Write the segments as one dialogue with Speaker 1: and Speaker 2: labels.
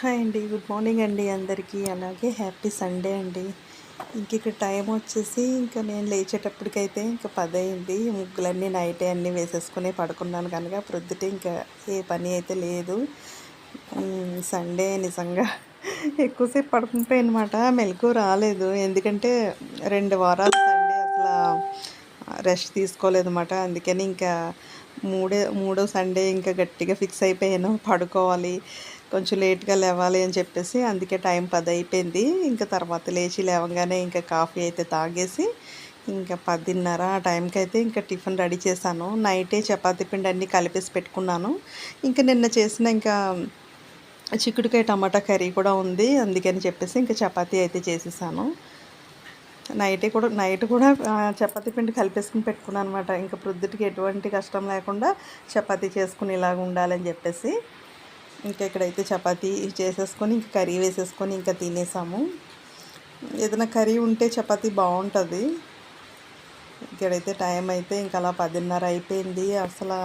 Speaker 1: Hi అండి. Good morning అండి అందరికీ. అలాగే హ్యాపీ సండే అండి. ఇంక ఇక్కడ టైం వచ్చేసి ఇంకా నేను లేచేటప్పటికైతే ఇంకా పది అయింది ముగ్గులన్నీ నైటే అన్నీ వేసేసుకుని పడుకున్నాను కనుక ప్రొద్దుటే ఇంకా ఏ పని అయితే లేదు. సండే నిజంగా ఎక్కువసేపు పడుకుంటే అనమాట మెలకు రాలేదు. ఎందుకంటే రెండు వారాలు సండే అసలు రెస్ట్ తీసుకోలేదన్నమాట. అందుకని ఇంకా మూడే మూడో సండే ఇంకా గట్టిగా ఫిక్స్ అయిపోయాను. పడుకోవాలి. కొంచెం లేట్గా లేవాలి అని చెప్పేసి అందుకే టైం పది అయిపోయింది ఇంకా తర్వాత లేచి లేవగానే ఇంకా కాఫీ అయితే తాగేసి ఇంకా పదిన్నర ఆ టైంకి అయితే ఇంకా టిఫిన్ రెడీ చేశాను. నైటే చపాతీ పిండి అన్నీ కలిపేసి పెట్టుకున్నాను. ఇంకా నిన్న చేసిన ఇంకా చిక్కుడుకాయ టమాటా కర్రీ కూడా ఉంది. అందుకని చెప్పేసి ఇంకా చపాతీ అయితే చేసేసాను. నైటే కూడా నైట్ కూడా చపాతీ పిండి కలిపేసుకుని పెట్టుకున్నాను అనమాట ఇంకా ప్రొద్దుటికి ఎటువంటి కష్టం లేకుండా చపాతీ చేసుకుని ఇలాగ ఉండాలని చెప్పేసి ఇంకా ఇక్కడైతే చపాతీ చేసేసుకొని ఇంకా కర్రీ వేసేసుకొని ఇంకా తినేసాము. ఏదైనా కర్రీ ఉంటే చపాతీ బాగుంటుంది. ఇక్కడైతే టైం అయితే ఇంకా అలా పదిన్నర అయిపోయింది. అసలు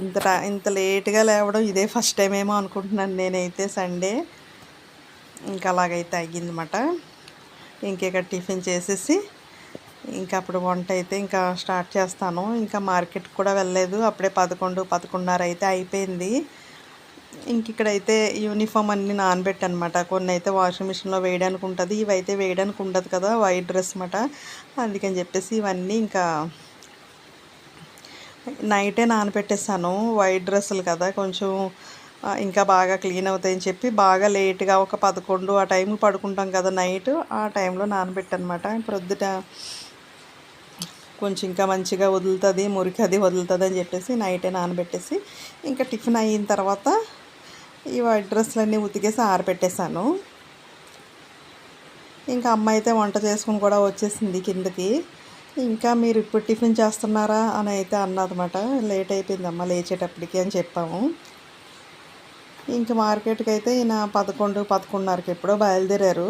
Speaker 1: ఇంత ఇంత లేట్గా లేవడం ఇదే ఫస్ట్ టైం ఏమో అనుకుంటున్నాను నేనైతే సండే. ఇంకా అలాగైతే అయ్యిందన్నమాట. ఇంకా ఇక్కడ టిఫిన్ చేసేసి ఇంకా అప్పుడు వంట అయితే ఇంకా స్టార్ట్ చేస్తాను. ఇంకా మార్కెట్కి కూడా వెళ్ళలేదు. అప్పుడే పదకొండు పదకొండున్నర అయితే అయిపోయింది. ఇంక ఇక్కడైతే యూనిఫామ్ అన్ని నానబెట్టి అనమాట కొన్ని అయితే వాషింగ్ మిషన్లో వేయడానికి ఉంటుంది ఇవైతే వేయడానికి ఉండదు కదా వైట్ డ్రెస్ అనమాట అందుకని చెప్పేసి ఇవన్నీ ఇంకా నైటే నానబెట్టేసాను వైట్ డ్రెస్సులు కదా కొంచెం ఇంకా బాగా క్లీన్ అవుతాయని చెప్పి బాగా లేట్గా ఒక పదకొండు ఆ టైంకి పడుకుంటాం కదా నైట్ ఆ టైంలో నానబెట్టనమాట. ప్రొద్దుట కొంచెం ఇంకా మంచిగా వదులుతుంది మురికి అది వదులుతుంది అని చెప్పేసి నైటే నానబెట్టేసి ఇంకా టిఫిన్ అయిన తర్వాత ఈ వైట్ డ్రెస్సులన్నీ ఉతికేసి ఆరబెట్టేశాను ఇంకా అమ్మ అయితే వంట చేసుకుని కూడా వచ్చేసింది కిందకి. ఇంకా మీరు ఇప్పుడు టిఫిన్ చేస్తున్నారా అని అయితే అన్నదన్నమాట. లేట్ అయిపోయింది అమ్మ లేచేటప్పటికి అని చెప్పాము. ఇంక మార్కెట్కి అయితే ఈయన పదకొండు పదకొండున్నరకి ఎప్పుడో బయలుదేరారు.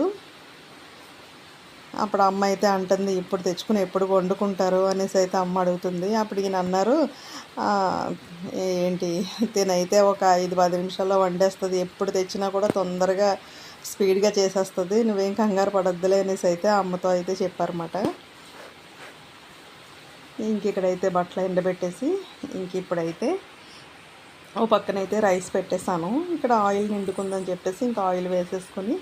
Speaker 1: అప్పుడు అమ్మ అయితే అంటుంది ఇప్పుడు తెచ్చుకుని ఎప్పుడు వండుకుంటారు? అనేసి అయితే అమ్మ అడుగుతుంది. అప్పుడు ఈయన అన్నారు ఏంటి తినైతే ఒక ఐదు పది నిమిషాల్లో వండేస్తుంది. ఎప్పుడు తెచ్చినా కూడా తొందరగా స్పీడ్గా చేసేస్తుంది. నువ్వేం కంగారు పడొద్దులే అనేసి అయితే అమ్మతో అయితే చెప్పారన్నమాట. ఇంక ఇక్కడైతే బట్టలు ఎండబెట్టేసి ఇంక ఇప్పుడైతే ఓ పక్కనైతే రైస్ పెట్టేశాను. ఇక్కడ ఆయిల్ నిండుకుందని చెప్పేసి ఇంకా ఆయిల్ వేసేసుకొని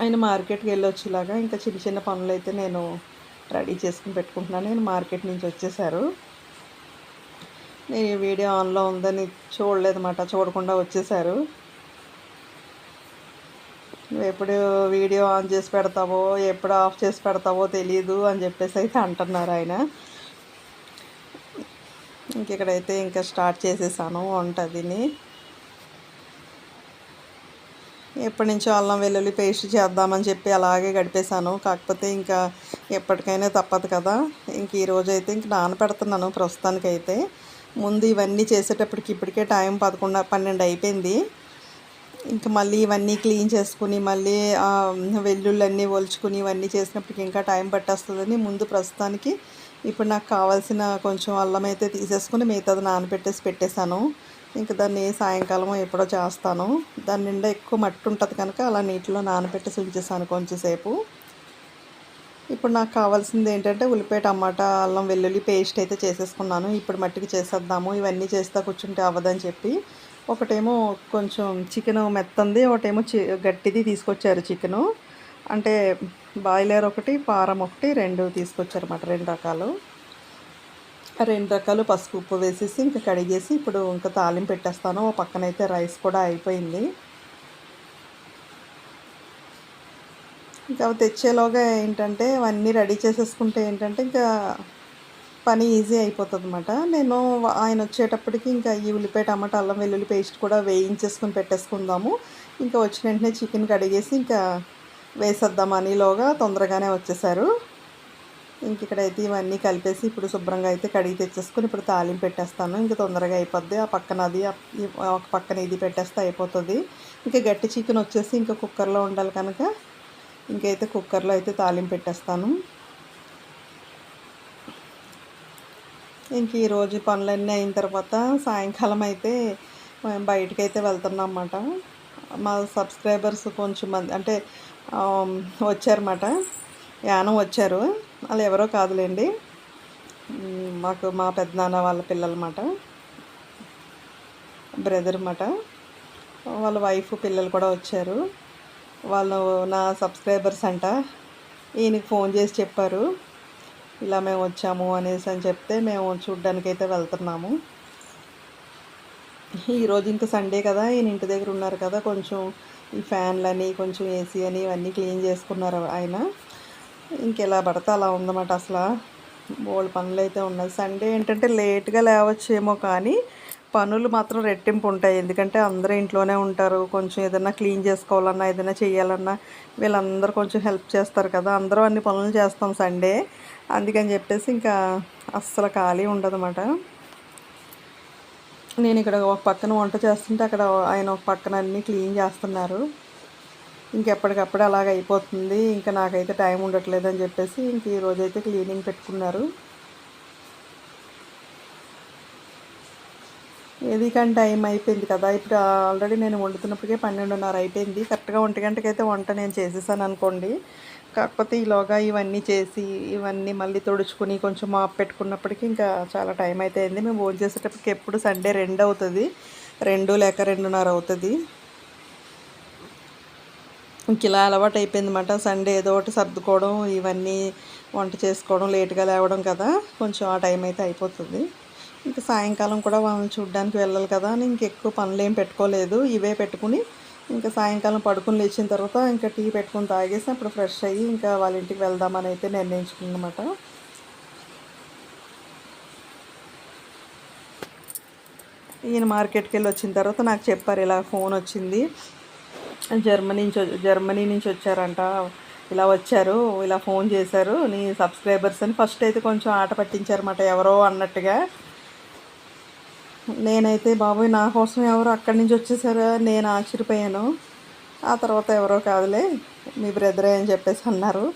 Speaker 1: ఆయన మార్కెట్కి వెళ్ళొచ్చేలాగా ఇంకా చిన్న చిన్న పనులు అయితే నేను రెడీ చేసుకుని పెట్టుకుంటున్నాను. నేను మార్కెట్ నుంచి వచ్చేసారు. నేను ఈ వీడియో ఆన్లో ఉందని చూడలేదన్నమాట చూడకుండా వచ్చేసారు. నువ్వు ఎప్పుడు వీడియో ఆన్ చేసి పెడతావో ఎప్పుడు ఆఫ్ చేసి పెడతావో తెలియదు అని చెప్పేసి అయితే అంటున్నారు ఆయన. ఇంక ఇక్కడైతే ఇంకా స్టార్ట్ చేసేసాను వంట తిని ఎప్పటి నుంచో అల్లం వెల్లుల్లి పేస్ట్ చేద్దామని చెప్పి అలాగే గడిపేశాను. కాకపోతే ఇంకా ఎప్పటికైనా తప్పదు కదా. ఇంక ఈరోజు అయితే ఇంక నానపెడుతున్నాను ప్రస్తుతానికైతే. ముందు ఇవన్నీ చేసేటప్పటికి ఇప్పటికే టైం పదకొండు పన్నెండు అయిపోయింది. ఇంకా మళ్ళీ ఇవన్నీ క్లీన్ చేసుకుని మళ్ళీ ఆ, వెల్లుల్లన్నీ ఒలుచుకుని ఇవన్నీ చేసినప్పటికి ఇంకా టైం పట్టేస్తుందని ముందు ప్రస్తుతానికి ఇప్పుడు నాకు కావాల్సిన కొంచెం అల్లం అయితే తీసేసుకుని మిగతాది నానబెట్టేసి పెట్టేశాను. ఇంకా దాన్ని సాయంకాలం ఎప్పుడో చేస్తాను. దాని నిండా ఎక్కువ మట్టి ఉంటుంది కనుక అలా నీటిలో నానబెట్టి ఉంచేసాను కొంచెంసేపు. ఇప్పుడు నాకు కావాల్సింది ఏంటంటే ఉల్లిపాయ టమాటా అల్లం వెల్లుల్లి పేస్ట్ అయితే చేసేసుకున్నాను. ఇప్పుడు మట్టికి చేసేద్దాము. ఇవన్నీ చేస్తా కూర్చుంటే అవ్వదని చెప్పి. ఒకటేమో కొంచెం చికెన్ మెత్తంది ఒకటేమో చి గట్టిది తీసుకొచ్చారు చికెను. అంటే బాయిలర్ ఒకటి పారం ఒకటి రెండు తీసుకొచ్చారు అన్నమాట రెండు రకాలు. రెండు రకాలు పసుపు ఉప్పు వేసేసి ఇంకా కడిగేసి ఇప్పుడు ఇంకా తాలింపు పెట్టేస్తాను. ఓ పక్కనైతే రైస్ కూడా అయిపోయింది. ఇంకా తెచ్చేలోగా ఏంటంటే అవన్నీ రెడీ చేసేసుకుంటే ఏంటంటే ఇంకా పని ఈజీ అయిపోతుంది అనమాట నేను ఆయన వచ్చేటప్పటికి ఇంకా ఈ ఉల్లిపాయ టమాటా అల్లం వెల్లుల్లి పేస్ట్ కూడా వేయించేసుకుని పెట్టేసుకుందాము. ఇంకా వచ్చిన వెంటనే చికెన్ కడిగేసి ఇంకా వేసేద్దాం అనేలోగా తొందరగానే వచ్చేసారు. ఇంక ఇక్కడైతే ఇవన్నీ కలిపేసి ఇప్పుడు శుభ్రంగా అయితే కడిగి తెచ్చేసుకుని ఇప్పుడు తాలింపు పెట్టేస్తాను. ఇంకా తొందరగా అయిపోద్ది. ఆ పక్కన అది ఒక పక్కన ఇది పెట్టేస్తే అయిపోతుంది. ఇంకా గట్టి చికెన్ వచ్చేసి ఇంకా కుక్కర్లో ఉండాలి కనుక ఇంకైతే కుక్కర్లో అయితే తాలింపు పెట్టేస్తాను. ఇంక ఈరోజు పనులన్నీ అయిన తర్వాత సాయంకాలం అయితే మేము బయటకు అయితే వెళ్తున్నాం అన్నమాట. మా సబ్స్క్రైబర్స్ కొంచెం మంది అంటే వచ్చారన్నమాట. యానం వచ్చారు. వాళ్ళు ఎవరో కాదులేండి. మాకు మా పెద్దనాన్న వాళ్ళ పిల్లలమాట. బ్రదర్ అన్నమాట వాళ్ళ వైఫ్ పిల్లలు కూడా వచ్చారు. వాళ్ళు నా సబ్స్క్రైబర్స్ అంట. ఈయనకి ఫోన్ చేసి చెప్పారు. ఇలా మేము వచ్చాము అనేసి అని చెప్తే మేము చూడ్డానికైతే వెళ్తున్నాము. ఈరోజు ఇంకా సండే కదా ఈయన ఇంటి దగ్గర ఉన్నారు కదా కొంచెం ఈ ఫ్యాన్లని కొంచెం ఏసీ అని ఇవన్నీ క్లీన్ చేసుకున్నారు ఆయన. ఇంకెలా పడితే అలా ఉందన్నమాట అసలు. బోల్డ్ పనులు అయితే ఉన్నాయి. సండే ఏంటంటే లేట్గా లేవచ్చేమో కానీ పనులు మాత్రం రెట్టింపు ఉంటాయి. ఎందుకంటే అందరూ ఇంట్లోనే ఉంటారు. కొంచెం ఏదైనా క్లీన్ చేసుకోవాలన్నా ఏదైనా చేయాలన్నా వీళ్ళందరూ కొంచెం హెల్ప్ చేస్తారు కదా. అందరూ అన్ని పనులు చేస్తాం సండే. అందుకని చెప్పేసి ఇంకా అస్సలు ఖాళీ ఉండదన్నమాట. నేను ఇక్కడ ఒక పక్కన వంట చేస్తుంటే అక్కడ ఆయన ఒక పక్కన అన్నీ క్లీన్ చేస్తున్నారు. ఇంకెప్పటికప్పుడు అలాగ అయిపోతుంది. ఇంకా నాకైతే టైం ఉండట్లేదు అని చెప్పేసి ఇంక ఈరోజైతే క్లీనింగ్ పెట్టుకున్నారు. ఏది కానీ టైం అయిపోయింది కదా. ఇప్పుడు ఆల్రెడీ నేను వండుతున్నప్పటికే పన్నెండున్నర అయిపోయింది. కరెక్ట్గా ఒంటి గంటకైతే వంట నేను చేసేసాను అనుకోండి. కాకపోతే ఈలోగా ఇవన్నీ చేసి ఇవన్నీ మళ్ళీ తుడుచుకుని కొంచెం మాప్ పెట్టుకున్నప్పటికీ ఇంకా చాలా టైం అయితే అయింది మేము భోజనం చేసేటప్పటికి ఎప్పుడు సండే రెండు అవుతుంది. రెండు లేక రెండున్నర అవుతుంది. ఇంక ఇలా అలవాటు అయిపోయిందన్నమాట సండే ఏదో ఒకటి సర్దుకోవడం ఇవన్నీ వంట చేసుకోవడం లేట్గా లేవడం కదా కొంచెం ఆ టైం అయితే అయిపోతుంది. ఇంకా సాయంకాలం కూడా వాళ్ళని చూడడానికి వెళ్ళాలి కదా అని ఇంకెక్కువ పనులు ఏం పెట్టుకోలేదు. ఇవే పెట్టుకుని ఇంకా సాయంకాలం పడుకుని లేచిన తర్వాత ఇంకా టీ పెట్టుకుని తాగేసి అప్పుడు ఫ్రెష్ అయ్యి ఇంకా వాళ్ళ ఇంటికి వెళ్దామని అయితే నిర్ణయించుకున్నమాట. ఈయన మార్కెట్కి వెళ్ళి వచ్చిన తర్వాత నాకు చెప్పారు ఇలా ఫోన్ వచ్చింది. జర్మనీ నుంచి జర్మనీ నుంచి వచ్చారంట. ఇలా వచ్చారు ఇలా ఫోన్ చేశారు. నీ సబ్స్క్రైబర్స్ అని ఫస్ట్ అయితే కొంచెం ఆట పట్టించారన్నమాట ఎవరో అన్నట్టుగా. నేనైతే బాబోయ్ నా కోసం ఎవరు అక్కడి నుంచి వచ్చేసారా? నేను ఆశ్చర్యపోయాను. ఆ తర్వాత ఎవరో కాదులే మీ బ్రదరే అని చెప్పేసి అన్నారు.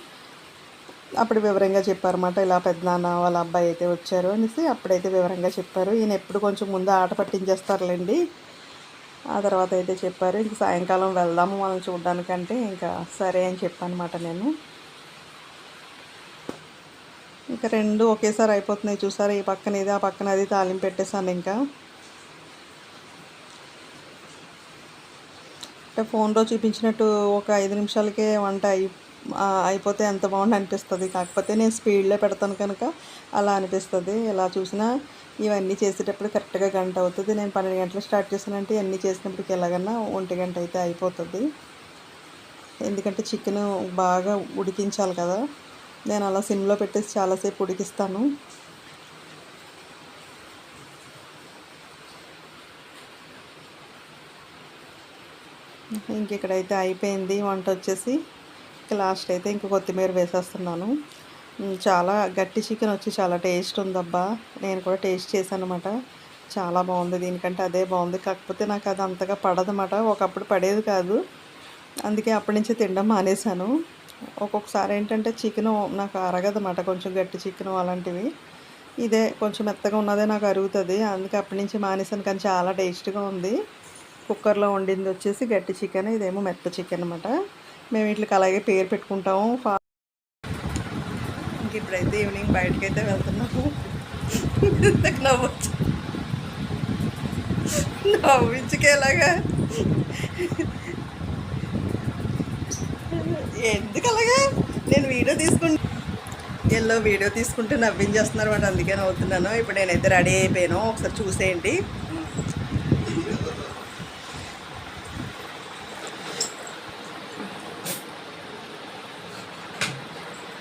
Speaker 1: అప్పుడు వివరంగా చెప్పారన్నమాట ఇలా పెద్దనాన్న వాళ్ళ అబ్బాయి అయితే వచ్చారు అనేసి అప్పుడైతే వివరంగా చెప్పారు. ఈయన ఎప్పుడు కొంచెం ముందు ఆట పట్టించేస్తారులేండి. ఆ తర్వాత అయితే చెప్పారు ఇంక సాయంకాలం వెళ్దాము వాళ్ళని చూడడానికంటే ఇంకా సరే అని చెప్పానమాట నేను. ఇంకా రెండు ఒకేసారి అయిపోతున్నాయి చూసారా ఈ పక్కన ఇది ఆ పక్కన అది తాలింపు పెట్టేశాను ఇంకా. అంటే ఫోన్లో చూపించినట్టు ఒక ఐదు నిమిషాలకే వంట అయి అయిపోతే ఎంత బాగుంది అనిపిస్తుంది. కాకపోతే నేను స్పీడ్లో పెడతాను కనుక అలా అనిపిస్తుంది. ఎలా చూసినా ఇవన్నీ చేసేటప్పుడు కరెక్ట్గా గంట అవుతుంది. నేను పన్నెండు గంటలు స్టార్ట్ చేశానంటే ఇవన్నీ చేసినప్పటికి ఎలాగన్నా ఒంటి గంట అయితే అయిపోతుంది. ఎందుకంటే చికెన్ బాగా ఉడికించాలి కదా. నేను అలా సిమ్లో పెట్టేసి చాలాసేపు ఉడికిస్తాను. ఇంక ఇక్కడైతే అయిపోయింది. వంట వచ్చేసి ఇంక లాస్ట్ అయితే ఇంక కొత్తిమీర వేసేస్తున్నాను. చాలా గట్టి చికెన్ వచ్చి చాలా టేస్ట్ ఉందబ్బా. నేను కూడా టేస్ట్ చేశాను అనమాట చాలా బాగుంది దీనికంటే అదే బాగుంది. కాకపోతే నాకు అది అంతగా పడదన్నమాట. ఒకప్పుడు పడేది కాదు. అందుకే అప్పటి నుంచి తినడం మానేశాను. ఒక్కొక్కసారి ఏంటంటే చికెన్ నాకు అరగదన్నమాట. కొంచెం గట్టి చికెన్ అలాంటివి. ఇదే కొంచెం మెత్తగా ఉన్నదే నాకు అరుగుతుంది. అందుకే అప్పటి నుంచి మానేశాను కానీ చాలా టేస్ట్గా ఉంది. కుక్కర్లో వండింది వచ్చేసి గట్టి చికెన్. ఇదేమో మెత్త చికెన్ అనమాట మేము వీటికి అలాగే పేరు పెట్టుకుంటాము. ఇప్పుడైతే ఈవినింగ్ బయటకు అయితే వెళ్తున్నాము. ఇంతకు నవ్వచ్చు నవ్వించుకేలాగా ఎందుకు అలాగా నేను వీడియో తీసుకుంటా ఎల్లో వీడియో తీసుకుంటే నవ్వించేస్తున్నారు అనమాట అందుకే నవ్వుతున్నాను. ఇప్పుడు నేనైతే రెడీ అయిపోయాను. ఒకసారి చూసేయండి.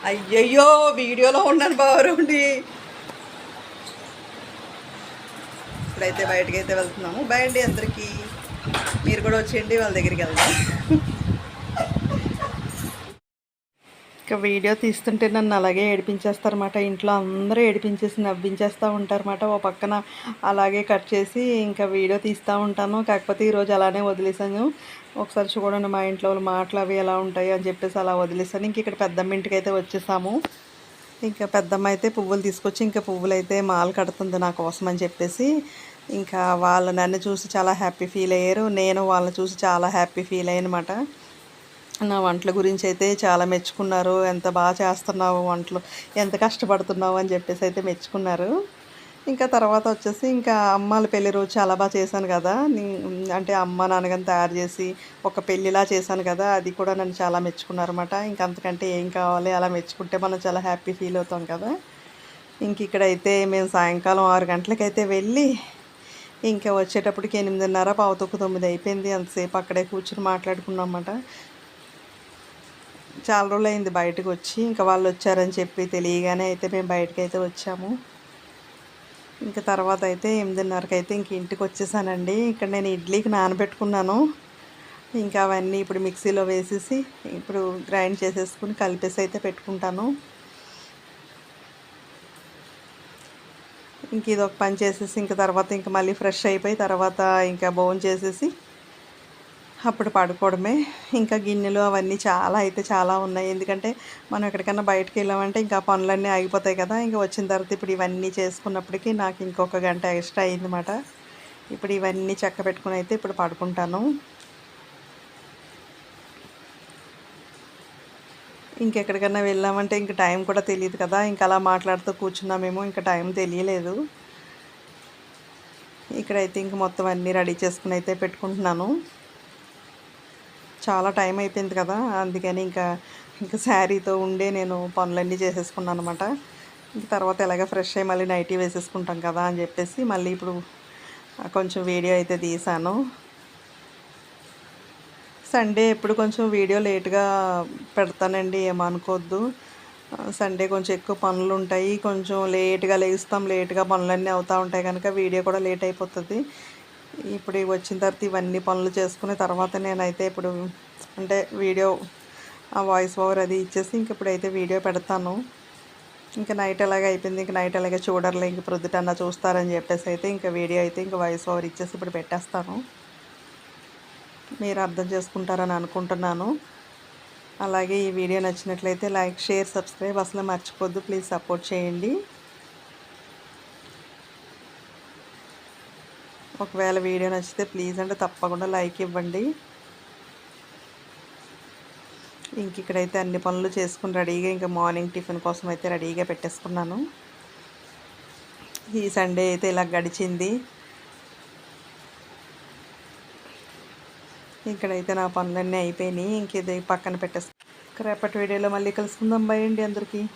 Speaker 1: అయ్యయ్యో వీడియోలో ఉన్నాను బావరుండి. ఇప్పుడైతే బయటకి అయితే వెళ్తున్నాము బయండి అందరికీ. మీరు కూడా వచ్చేయండి వాళ్ళ దగ్గరికి వెళ్దాం. ఇంకా వీడియో తీస్తుంటే నన్ను అలాగే ఏడిపించేస్తారన్నమాట. ఇంట్లో అందరూ ఏడిపించేసి నవ్వించేస్తూ ఉంటారన్నమాట. ఓ పక్కన అలాగే కట్ చేసి ఇంకా వీడియో తీస్తూ ఉంటాను. కాకపోతే ఈరోజు అలానే వదిలేసాను ఒకసారి చూడండి మా ఇంట్లో వాళ్ళ మాటలు అవి ఎలా ఉంటాయి అని చెప్పేసి అలా వదిలేసాను ఇంక ఇక్కడ పెద్దమ్మ ఇంటికి అయితే వచ్చేసాము. ఇంకా పెద్దమ్మ అయితే పువ్వులు తీసుకొచ్చి ఇంకా పువ్వులు అయితే మాల కడుతుంది నా కోసం అని చెప్పేసి ఇంకా వాళ్ళు నన్ను చూసి చాలా హ్యాపీ ఫీల్ అయ్యారు. నేను వాళ్ళని చూసి చాలా హ్యాపీ ఫీల్ అయ్యానమాట నా వంటల గురించి అయితే చాలా మెచ్చుకున్నారు. ఎంత బాగా చేస్తున్నావు వంటలు ఎంత కష్టపడుతున్నావు అని చెప్పేసి అయితే మెచ్చుకున్నారు. ఇంకా తర్వాత వచ్చేసి ఇంకా అమ్మాల పెళ్ళి రోజు చాలా బాగా చేశాను కదా. అంటే అమ్మ నాన్నగాని తయారు చేసి ఒక పెళ్ళిలా చేశాను కదా. అది కూడా నన్ను చాలా మెచ్చుకున్నారు అనమాట ఇంకా అంతకంటే ఏం కావాలి అలా మెచ్చుకుంటే మనం చాలా హ్యాపీ ఫీల్ అవుతాం కదా. ఇంక ఇక్కడైతే మేము సాయంకాలం ఆరు గంటలకైతే వెళ్ళి ఇంకా వచ్చేటప్పటికి ఎనిమిదిన్నర పావుతొక్కు తొమ్మిది అయిపోయింది. అంతసేపు అక్కడే కూర్చుని మాట్లాడుకున్నాం అన్నమాట. చాలా రోజులు అయింది బయటకు వచ్చి ఇంకా వాళ్ళు వచ్చారని చెప్పి తెలియగానే అయితే మేము బయటకైతే అయితే వచ్చాము. ఇంకా తర్వాత అయితే ఎనిమిదిన్నరకి అయితే ఇంక ఇంటికి వచ్చేసానండి ఇక్కడ నేను ఇడ్లీకి నానబెట్టుకున్నాను. ఇంకా అవన్నీ ఇప్పుడు మిక్సీలో వేసేసి ఇప్పుడు గ్రైండ్ చేసేసుకుని కలిపేసి అయితే పెట్టుకుంటాను. ఇంక ఇది ఒక పని చేసేసి ఇంక తర్వాత ఇంక మళ్ళీ ఫ్రెష్ అయిపోయి తర్వాత ఇంకా బోన్ చేసేసి అప్పుడు పడుకోవడమే. ఇంకా గిన్నెలు అవన్నీ చాలా అయితే చాలా ఉన్నాయి. ఎందుకంటే మనం ఎక్కడికైనా బయటకు వెళ్ళామంటే ఇంకా పనులన్నీ ఆగిపోతాయి కదా. ఇంకా వచ్చిన తర్వాత ఇప్పుడు ఇవన్నీ చేసుకున్నప్పటికీ నాకు ఇంకొక గంట ఎక్స్ట్రా అయిందన్నమాట. ఇప్పుడు ఇవన్నీ చెక్క పెట్టుకుని అయితే ఇప్పుడు పడుకుంటాను. ఇంకెక్కడికైనా వెళ్ళామంటే ఇంక టైం కూడా తెలియదు కదా. ఇంకా అలా మాట్లాడుతూ కూర్చున్నామేమో ఇంకా టైం తెలియలేదు. ఇక్కడైతే ఇంక మొత్తం అన్నీ రెడీ చేసుకుని అయితే పెట్టుకుంటున్నాను. చాలా టైం అయిపోయింది కదా అందుకని ఇంకా ఇంకా శారీతో ఉండే నేను పనులన్నీ చేసేసుకున్నాను అనమాట ఇంక తర్వాత ఎలాగ ఫ్రెష్ అయ్యి మళ్ళీ నైటీ వేసేసుకుంటాం కదా అని చెప్పేసి మళ్ళీ ఇప్పుడు కొంచెం వీడియో అయితే తీసాను సండే ఎప్పుడు కొంచెం వీడియో లేట్గా పెడతానండి ఏమనుకోవద్దు సండే కొంచెం ఎక్కువ పనులు ఉంటాయి కొంచెం లేట్గా లేస్తాం లేట్గా పనులన్నీ అవుతూ ఉంటాయి కనుక వీడియో కూడా లేట్ అయిపోతుంది. ఇప్పుడు వచ్చిన తర్వాత ఇవన్నీ పనులు చేసుకున్న తర్వాత నేనైతే ఇప్పుడు అంటే వీడియో ఆ వాయిస్ ఓవర్ అది ఇచ్చేసి ఇంక ఇప్పుడైతే వీడియో పెడతాను. ఇంకా నైట్ ఎలాగ అయిపోయింది ఇంక నైట్ ఎలాగ చూడర్లే ఇంక ప్రొద్దుటన్నా చూస్తారని చెప్పేసి అయితే ఇంకా వీడియో అయితే ఇంకా వాయిస్ ఓవర్ ఇచ్చేసి ఇప్పుడు పెట్టేస్తాను. మీరు అర్థం చేసుకుంటారని అనుకుంటున్నాను. అలాగే ఈ వీడియో నచ్చినట్లయితే లైక్ షేర్ సబ్స్క్రైబ్ అసలు మర్చిపోద్దు. ప్లీజ్ సపోర్ట్ చేయండి. ఒకవేళ వీడియో నచ్చితే ప్లీజ్ అంటే తప్పకుండా లైక్ ఇవ్వండి. ఇంక ఇక్కడైతే అన్ని పనులు చేసుకుని రెడీగా ఇంకా మార్నింగ్ టిఫిన్ కోసం అయితే రెడీగా పెట్టేసుకున్నాను. ఈ సండే అయితే ఇలా గడిచింది. ఇక్కడైతే నా పనులన్నీ అయిపోయినాయి. ఇంక ఇది పక్కన పెట్టేస్తాను రేపటి వీడియోలో మళ్ళీ కలుసుకుందాం. బై అండి అందరికీ.